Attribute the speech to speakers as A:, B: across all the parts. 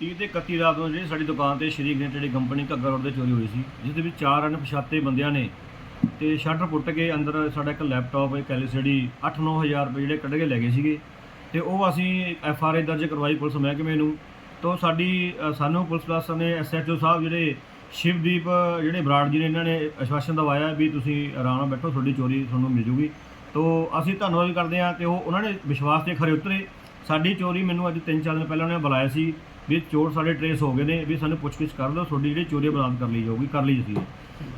A: 30 ਤੇ 31 ਰਾਤ ਨੂੰ ਜਿਹੜੀ ਸਾਡੀ ਦੁਕਾਨ ਤੇ Shri granted company Ghaggar road ਤੇ ਚੋਰੀ ਹੋਈ ਸੀ, ਜਿਸ ਦੇ ਵਿੱਚ ਚਾਰ ਅਣਪਛਾਤੇ ਬੰਦਿਆਂ ਨੇ ਤੇ ਸ਼ਟਰ ਪੁੱਟ ਕੇ ਅੰਦਰ ਸਾਡਾ ਇੱਕ ਲੈਪਟਾਪ ਇੱਕ ਐਲਸੀਡੀ 8-9000 ਰੁਪਏ ਜਿਹੜੇ ਕੱਢ ਕੇ ਲੈ ਗਏ ਸੀਗੇ। ਤੇ ਉਹ ਅਸੀਂ ਐਫ ਆਰ ਆਈ ਦਰਜ ਕਰਵਾਈ ਪੁਲਿਸ ਮਹਿਕਮੇ ਨੂੰ। ਤੋਂ ਸਾਡੀ ਸਾਨੂੰ ਪੁਲਿਸ ਪਲਾਸਰ ਨੇ ਐਸਐਚਓ ਸਾਹਿਬ ਜਿਹੜੇ ਸ਼ਿਵਦੀਪ, ਜਿਹੜੇ ਬਰਾੜ ਜੀ ਨੇ ਇਹਨਾਂ ਨੇ ਆਸ਼ਵਾਸਨ ਦਵਾਇਆ ਵੀ ਤੁਸੀਂ ਆਰਾਮ ਨਾਲ ਬੈਠੋ, ਤੁਹਾਡੀ ਚੋਰੀ ਤੁਹਾਨੂੰ ਮਿਲ ਜੂਗੀ। ਤੋਂ ਅਸੀਂ ਧੰਨਵਾਦ ਕਰਦੇ ਹਾਂ ਤੇ ਉਹ, ਉਹਨਾਂ ਨੇ ਵਿਸ਼ਵਾਸ ਤੇ ਖਰੇ ਉਤਰੇ। ਸਾਡੀ ਚੋਰੀ ਮੈਨੂੰ ਅੱਜ 3-4 ਦਿਨ ਪਹਿਲਾਂ ਉਹਨੇ ਬੁਲਾਇਆ ਸੀ। ਵੀ ਚੋਰ ਸਾਡੇ ਟਰੇਸ ਹੋ ਗਏ ਨੇ, ਵੀ ਸਾਨੂੰ ਪੁੱਛਗਿੱਛ ਕਰ ਲਓ, ਤੁਹਾਡੀ ਜਿਹੜੀ ਚੋਰੀ ਬਰਾਮਦ ਕਰ ਲਈ ਜਾਊਗੀ, ਕਰ ਲਈ ਸੀ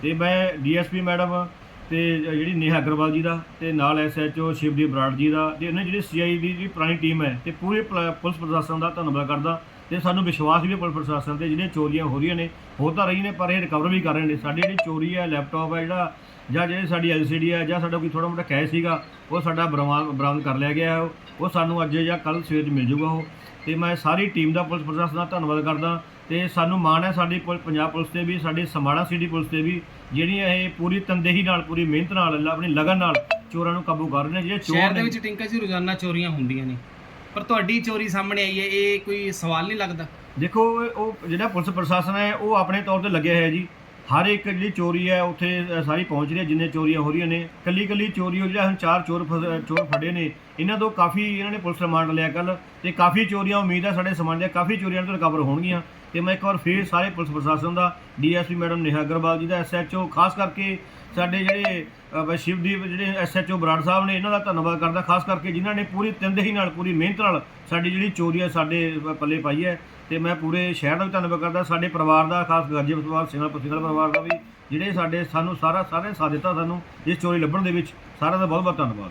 A: ਤੇ ਮੈਂ ਡੀਐਸਪੀ ਮੈਡਮ ਤੇ ਜਿਹੜੀ ਨੇਹਾ ਅਗਰਵਾਲ ਜੀ ਦਾ ਤੇ ਨਾਲ ਐਸਐਚਓ ਸ਼ਿਵਦੀਪ ਬਰਾੜ ਜੀ ਦਾ ਤੇ ਇਹਨਾਂ ਜਿਹੜੀ ਸੀਆਈਡੀ ਦੀ ਪੁਰਾਣੀ ਟੀਮ ਹੈ ਤੇ ਪੂਰੇ ਪਲ- ਪੁਲਿਸ ਪ੍ਰਸ਼ਾਸਨ ਦਾ ਧੰਨਵਾਦ ਕਰਦਾ। ਤੇ ਸਾਨੂੰ ਵਿਸ਼ਵਾਸ ਵੀ ਹੈ ਪੁਲਿਸ ਪ੍ਰਸ਼ਾਸਨ ਤੇ ਜਿਹੜੀਆਂ ਚੋਰੀਆਂ ਹੋ ਰਹੀਆਂ ਨੇ ਹੋ ਤਾਂ ਰਹੀਆਂ ਨੇ ਪਰ ਇਹ ਰਿਕਵਰ ਵੀ ਕਰ ਰਹੇ ਨੇ। ਸਾਡੀ ਜਿਹੜੀ ਚੋਰੀ ਹੈ ਲੈਪਟਾਪ ਹੈ ਜਿਹੜਾ ਜਾਂ ਜਿਹੜੀ ਸਾਡੀ ਐਲਸੀਡੀ ਹੈ ਜਾਂ ਸਾਡਾ ਕੋਈ ਥੋੜਾ ਮੋਟਾ ਕੈਸ਼ ਸੀਗਾ ਉਹ ਸਾਡਾ ਬਰਾਮਦ ਕਰ ਲਿਆ ਗਿਆ ਹੈ। ਉਹ- ਸਾਨੂੰ ਅੱਜ ਜਾਂ ਕੱਲ ਸਵੇਰ 'ਚ ਮਿਲ ਜੂਗਾ ਉਹ। ਤੇ ਮੈਂ ਸਾਰੀ ਟੀਮ ਦਾ ਪੁਲਿਸ ਪ੍ਰਸ਼ਾਸਨ ਦਾ ਧੰਨਵਾਦ ਕਰਦਾ। ਤੇ ਸਾਨੂੰ ਮਾਣ ਹੈ ਸਾਡੀ ਪੰਜਾਬ ਪੁਲਿਸ ਤੇ ਵੀ ਸਾਡੀ ਸਮਾਣਾ ਸਿਟੀ ਪੁਲਿਸ ਤੇ ਵੀ ਜਿਹੜੀਆਂ ਇਹ ਪੂਰੀ ਤੰਦੇਹੀ ਨਾਲ ਪੂਰੀ ਮਿਹਨਤ ਨਾਲ ਆਪਣੀ ਲਗਨ ਨਾਲ ਚੋਰਾਂ ਨੂੰ ਕਾਬੂ ਕਰ ਰਹੇ ਨੇ ਜਿਹੜੇ
B: ਸ਼ਹਿਰ
A: ਚੋਰ
B: ਦੇ ਵਿੱਚ ਟਿੰਕਾ ਜੀ ਰੋਜ਼ਾਨਾ ਚੋਰੀਆਂ ਹੁੰਦੀਆਂ ਨੇ। ਪਰ ਤੁਹਾਡੀ ਚੋਰੀ ਸਾਹਮਣੇ ਆਈ ਹੈ, ਇਹ ਕੋਈ ਸਵਾਲ ਨਹੀਂ ਲੱਗਦਾ?
A: ਦੇਖੋ, ਉਹ ਜਿਹੜਾ ਪੁਲਿਸ ਪ੍ਰਸ਼ਾਸਨ ਹੈ, ਉਹ ਆਪਣੇ ਤੌਰ ਤੇ ਲੱਗਿਆ ਹੋਇਆ ਜੀ। ਹਰ ਇੱਕ ਜਿਹੜੀ ਚੋਰੀ ਹੈ, ਉੱਥੇ ਸਾਰੀ ਪਹੁੰਚ ਰਹੀ ਹੈ, ਜਿੰਨੇ ਚੋਰੀਆਂ ਹੋ ਰਹੀਆਂ ਨੇ। ਕੱਲੀ ਕੱਲੀ ਚੋਰੀ ਹੋ, ਜਿਹੜਾ ਹੁਣ ਚਾਰ ਚੋਰ ਫਸ- ਚੋਰ ਫੜੇ ਨੇ ਇਹਨਾਂ ਤੋਂ ਕਾਫੀ ਇਹਨਾਂ ਨੇ ਪੁਲਿਸ ਰਿਮਾਂਡ ਲਿਆ ਕੱਲ ਤੇ ਕਾਫੀ ਚੋਰੀਆਂ ਉਮੀਦ ਹੈ ਸਾਡੇ ਸਮਾਜ ਦੀਆਂ ਕਾਫੀ ਚੋਰੀਆਂ ਤੋਂ ਰਿਕਵਰ ਹੋਣਗੀਆਂ। ਤੇ ਮੈਂ ਇੱਕ ਵਾਰ ਫੇਰ ਸਾਰੇ ਪੁਲਿਸ ਪ੍ਰਸ਼ਾਸਨ ਦਾ ਡੀਐਸਪੀ ਮੈਡਮ ਨੇਹਾ ਅਗਰਵਾਲ ਜੀ ਦਾ ਐਸਐਚਓ ਖਾਸ ਕਰਕੇ ਸਾਡੇ ਜਿਹੜੇ ਅ, ਬ- ਸ਼ਿਵਦੀਪ ਜਿਹੜੇ ਐਸਐਚਓ ਬਰਾੜ ਸਾਹਿਬ ਨੇ ਇਹਨਾਂ ਦਾ ਧੰਨਵਾਦ ਕਰਦਾ ਖਾਸ ਕਰਕੇ ਜਿਨ੍ਹਾਂ ਨੇ ਪੂਰੀ ਤੰਦੇਹੀ ਨਾਲ ਪੂਰੀ ਮਿਹਨਤ ਨਾਲ ਸਾਡੀ ਜਿਹੜੀ ਚੋਰੀ ਹੈ ਸਾਡੇ ਪੱਲੇ ਪਾਈ ਹੈ। ਤੇ ਮੈਂ ਪੂਰੇ ਸ਼ਹਿਰ ਦਾ ਵੀ ਧੰਨਵਾਦ ਕਰਦਾ ਸਾਡੇ ਪਰਿਵਾਰ ਦਾ ਖਾਸ ਗਰਜੇ ਪਰਿਵਾਰ ਸਿੰਘਲ ਪਸਿੰਗਲ ਪਰਿਵਾਰ ਦਾ ਵੀ ਜਿਹੜੇ ਸਾਡੇ ਸਾਨੂੰ ਸਾਰਾ ਸਾਰੇ ਸਾਥ ਦਿੱਤਾ ਸਾਨੂੰ ਇਸ ਚੋਰੀ ਲੱਭਣ ਦੇ ਵਿੱਚ ਸਾਰਿਆਂ ਦਾ ਬਹੁਤ ਬਹੁਤ ਧੰਨਵਾਦ।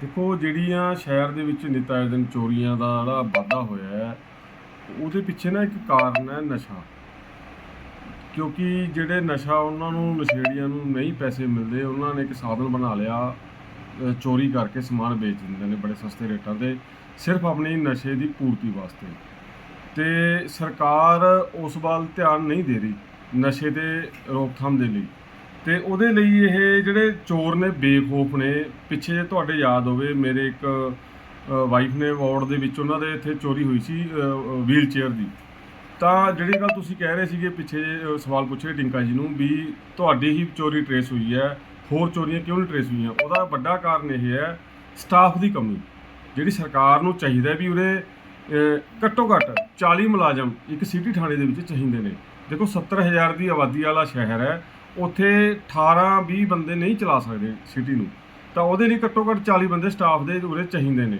C: ਦੇਖੋ, ਜਿਹੜੀਆਂ ਸ਼ਹਿਰ ਦੇ ਵਿੱਚ ਨਿਤ ਆਏ ਦਿਨ ਚੋਰੀਆਂ ਦਾ ਜਿਹੜਾ ਵਾਧਾ ਹੋਇਆ ਹੈ, ਉਹਦੇ ਪਿੱਛੇ ਨਾ ਇੱਕ ਕਾਰਨ ਹੈ ਨਸ਼ਾ। ਕਿਉਂਕਿ ਜਿਹੜੇ ਨਸ਼ਾ ਉਹਨਾਂ ਨੂੰ, ਨਸ਼ੇੜੀਆਂ ਨੂੰ ਨਹੀਂ ਪੈਸੇ ਮਿਲਦੇ, ਉਹਨਾਂ ਨੇ ਇੱਕ ਸਾਧਨ ਬਣਾ ਲਿਆ ਚੋਰੀ ਕਰਕੇ ਸਮਾਨ ਵੇਚ ਦਿੰਦੇ ਨੇ ਬੜੇ ਸਸਤੇ ਰੇਟਾਂ ਤੇ, ਸਿਰਫ ਆਪਣੀ ਨਸ਼ੇ ਦੀ ਪੂਰਤੀ ਵਾਸਤੇ। ਤੇ ਸਰਕਾਰ ਉਸ ਵੱਲ ਧਿਆਨ ਨਹੀਂ ਦੇ ਰਹੀ ਨਸ਼ੇ ਦੇ ਰੋਕਥਾਮ ਦੇ ਲਈ। ਤੇ ਉਹਦੇ ਲਈ ਇਹ ਜਿਹੜੇ ਚੋਰ ਨੇ, ਬੇਖੌਫ ਨੇ, ਪਿੱਛੇ ਜੇ ਤੁਹਾਡੇ ਯਾਦ ਹੋਵੇ, ਮੇਰੇ ਇੱਕ ਵਾਈਫ ਨੇ ਵਾਰਡ ਦੇ ਵਿੱਚ ਉਹਨਾਂ ਦੇ ਇੱਥੇ ਚੋਰੀ ਹੋਈ ਸੀ ਵੀਲ ਚੇਅਰ ਦੀ। ਤਾਂ ਜਿਹੜੀ ਗੱਲ ਤੁਸੀਂ ਕਹਿ ਰਹੇ ਸੀਗੇ ਪਿੱਛੇ ਜੇ ਸਵਾਲ ਪੁੱਛੇ ਟਿੰਕਾ ਜੀ ਨੂੰ ਵੀ ਤੁਹਾਡੀ ਹੀ ਚੋਰੀ ਟਰੇਸ ਹੋਈ ਹੈ, ਹੋਰ ਚੋਰੀਆਂ ਕਿਉਂ ਨਹੀਂ ਟਰੇਸ ਹੋਈਆਂ? ਉਹਦਾ ਵੱਡਾ ਕਾਰਨ ਇਹ ਹੈ ਸਟਾਫ ਦੀ ਕਮੀ। ਜਿਹੜੀ ਸਰਕਾਰ ਨੂੰ ਚਾਹੀਦਾ ਵੀ ਉਰੇ ਘੱਟੋ ਘੱਟ 40 ਮੁਲਾਜ਼ਮ ਇੱਕ ਸਿਟੀ ਥਾਣੇ ਦੇ ਵਿੱਚ ਚਾਹੀਦੇ ਨੇ। ਦੇਖੋ 70000 ਦੀ ਆਬਾਦੀ ਵਾਲਾ ਸ਼ਹਿਰ ਹੈ ਉੱਥੇ 18 20 ਬੰਦੇ ਨਹੀਂ ਚਲਾ ਸਕਦੇ ਸਿਟੀ ਨੂੰ। ਤਾਂ ਉਹਦੇ ਲਈ ਘੱਟੋ ਘੱਟ 40 ਬੰਦੇ ਸਟਾਫ ਦੇ ਉਰੇ ਚਾਹੀਦੇ ਨੇ।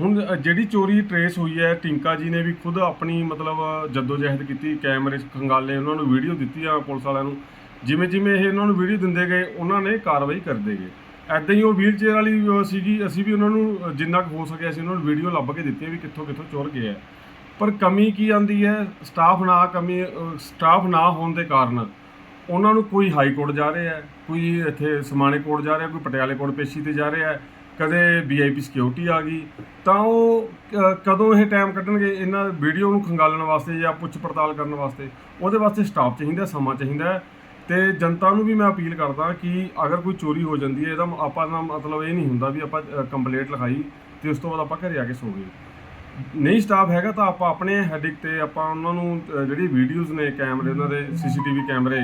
C: ਹੁਣ ਜਿਹੜੀ ਚੋਰੀ ਟਰੇਸ ਹੋਈ ਹੈ, ਟਿੰਕਾ ਜੀ ਨੇ ਵੀ ਖੁਦ ਆਪਣੀ ਮਤਲਬ ਜਦੋਜਹਿਦ ਕੀਤੀ, ਕੈਮਰੇ 'ਚ ਖੰਗਾਲੇ ਉਹਨਾਂ ਨੂੰ ਵੀਡੀਓ ਦਿੱਤੀ ਆ ਪੁਲਿਸ ਵਾਲਿਆਂ ਨੂੰ। ਜਿਵੇਂ ਜਿਵੇਂ ਇਹ ਉਹਨਾਂ ਨੂੰ ਵੀਡੀਓ ਦਿੰਦੇ ਗਏ, ਉਹਨਾਂ ਨੇ ਕਾਰਵਾਈ ਕਰਦੇ ਗਏ। ਐਦਾਂ ਹੀ ਉਹ ਵੀਲ ਚੇਅਰ ਵਾਲੀ ਸੀਗੀ, ਅਸੀਂ ਵੀ ਉਹਨਾਂ ਨੂੰ ਜਿੰਨਾ ਕੁ ਹੋ ਸਕਿਆ ਅਸੀਂ ਉਹਨਾਂ ਨੂੰ ਵੀਡੀਓ ਲੱਭ ਕੇ ਦਿੱਤੀ ਵੀ ਕਿੱਥੋਂ ਕਿੱਥੋਂ ਚੋਰ ਗਿਆ ਪਰ ਕਮੀ ਕੀ ਆਂਦੀ ਹੈ? ਸਟਾਫ ਨਾ ਕਮੀ ਸਟਾਫ ਨਾ ਹੋਣ ਦੇ ਕਾਰਨ ਉਹਨਾਂ ਨੂੰ ਕੋਈ ਹਾਈ ਕੋਰਟ ਜਾ ਰਿਹਾ ਹੈ ਕੋਈ ਇੱਥੇ ਸਮਾਣੇ ਕੋਰਟ ਜਾ ਰਿਹਾ ਕੋਈ ਪਟਿਆਲੇ ਕੋਰਟ ਪੇਸ਼ੀ ਤੇ ਜਾ ਰਿਹਾ ਹੈ ਕਦੇ ਵੀਆਈਪੀ ਸਿਕਿਉਰਿਟੀ ਆ ਗਈ ਤਾਂ ਉਹ ਕਦੋਂ ਇਹ ਟਾਈਮ ਕੱਢਣਗੇ ਇਹਨਾਂ ਵੀਡੀਓ ਨੂੰ ਖੰਗਾਲਣ ਵਾਸਤੇ ਜਾਂ ਪੁੱਛ ਪੜਤਾਲ ਕਰਨ ਵਾਸਤੇ ਉਹਦੇ ਵਾਸਤੇ ਸਟਾਫ ਚਾਹੀਦਾ ਸਮਾਂ ਚਾਹੀਦਾ ਤੇ ਜਨਤਾ ਨੂੰ ਵੀ ਮੈਂ ਅਪੀਲ ਕਰਦਾ ਕਿ ਅਗਰ ਕੋਈ ਚੋਰੀ ਹੋ ਜਾਂਦੀ ਹੈ ਇਹਦਾ ਆਪਾਂ ਦਾ ਮਤਲਬ ਇਹ ਨਹੀਂ ਹੁੰਦਾ ਵੀ ਆਪਾਂ ਕੰਪਲੇਂਟ ਲਿਖਾਈ ਤੇ ਉਸ ਤੋਂ ਬਾਅਦ ਆਪਾਂ ਘਰੇ ਆ ਕੇ ਸੋ ਗਏ। ਨਹੀਂ ਸਟਾਫ ਹੈਗਾ ਤਾਂ ਆਪਾਂ ਆਪਣੇ ਹੈਡਿਕ ਤੇ ਆਪਾਂ ਉਹਨਾਂ ਨੂੰ ਜਿਹੜੀ ਵੀਡੀਓਜ਼ ਨੇ ਕੈਮਰੇ ਉਹਨਾਂ ਦੇ ਸੀਸੀਟੀਵੀ ਕੈਮਰੇ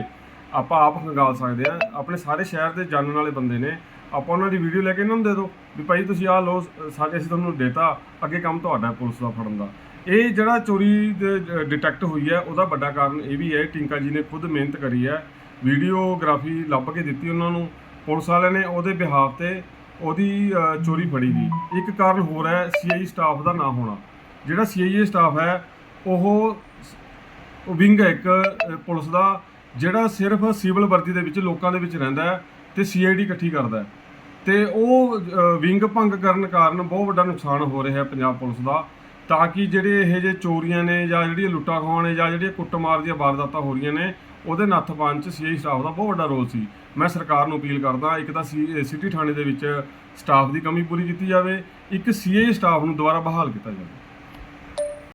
C: ਆਪਾਂ ਆਪ ਖੰਗਾਲ ਸਕਦੇ ਆ। ਆਪਣੇ ਸਾਰੇ ਸ਼ਹਿਰ ਦੇ ਜਾਣਨ ਵਾਲੇ ਬੰਦੇ ਨੇ। ਆਪਾਂ ਉਹਨਾਂ ਦੀ ਵੀਡੀਓ ਲੈ ਕੇ ਇਹਨਾਂ ਨੂੰ ਦੇ ਦਿਓ ਵੀ ਭਾਈ ਤੁਸੀਂ ਆਹ ਲੋ ਸਾਡੇ ਅਸੀਂ ਤੁਹਾਨੂੰ ਦੇਤਾ, ਅੱਗੇ ਕੰਮ ਤੁਹਾਡਾ ਪੁਲਿਸ ਦਾ ਫੜਨ ਦਾ। ਇਹ ਜਿਹੜਾ ਚੋਰੀ ਡਿਟੈਕਟ ਹੋਈ ਹੈ, ਉਹਦਾ ਵੱਡਾ ਕਾਰਨ ਇਹ ਵੀ ਹੈ, ਟਿੰਕਾ ਜੀ ਨੇ ਖੁਦ ਮਿਹਨਤ ਕਰੀ ਹੈ। ਵੀਡੀਓਗ੍ਰਾਫੀ ਲੱਭ ਕੇ ਦਿੱਤੀ ਉਹਨਾਂ ਨੂੰ। ਪੁਲਿਸ ਵਾਲਿਆਂ ਨੇ ਉਹਦੇ ਬਿਹਾਫ ਤੇ ਉਹਦੀ ਚੋਰੀ ਫੜੀ ਗਈ ਇੱਕ ਕਾਰਨ ਹੋਰ ਹੈ ਸੀਆਈ ਸਟਾਫ ਦਾ ਨਾ ਹੋਣਾ। ਜਿਹੜਾ ਸੀਆਈਏ ਸਟਾਫ ਹੈ, ਉਹ ਵਿੰਗ ਹੈ ਇੱਕ ਪੁਲਿਸ ਦਾ। ਜਿਹੜਾ ਸਿਰਫ ਸਿਵਲ ਵਰਦੀ ਦੇ ਵਿੱਚ ਲੋਕਾਂ ਦੇ ਵਿੱਚ ਰਹਿੰਦਾ ਹੈ ਤੇ ਸੀਆਈਡੀ ਇਕੱਠੀ ਕਰਦਾ ਹੈ। ਤੇ ਉਹ ਵਿੰਗ ਭੰਗ ਕਰਨ ਕਾਰਨ ਬਹੁਤ ਵੱਡਾ ਨੁਕਸਾਨ ਹੋ ਰਿਹਾ ਹੈ ਪੰਜਾਬ ਪੁਲਿਸ ਦਾ, ਤਾਂ ਕਿ ਜਿਹੜੇ ਇਹ ਜੇ ਚੋਰੀਆਂ ਨੇ ਜਾਂ ਜਿਹੜੀਆਂ ਲੁੱਟਾਂ ਖੋਹਾਂ ਨੇ ਜਾਂ ਜਿਹੜੀਆਂ ਕੁੱਟਮਾਰ ਦੀਆਂ ਵਾਰਦਾਤਾਂ ਹੋ ਰਹੀਆਂ ਨੇ, ਉਹਦੇ ਨੱਥ ਪਾਉਣ ਚ ਸੀਆਈ ਸਟਾਫ ਦਾ ਬਹੁਤ ਵੱਡਾ ਰੋਲ ਸੀ। ਮੈਂ ਸਰਕਾਰ ਨੂੰ ਅਪੀਲ ਕਰਦਾ, ਇੱਕ ਤਾਂ ਸੀ ਸਿਟੀ ਥਾਣੇ ਦੇ ਵਿੱਚ ਸਟਾਫ ਦੀ ਕਮੀ ਪੂਰੀ ਕੀਤੀ ਜਾਵੇ, ਇੱਕ ਸੀਆਈ ਸਟਾਫ ਨੂੰ ਦੁਬਾਰਾ ਬਹਾਲ ਕੀਤਾ ਜਾਵੇ।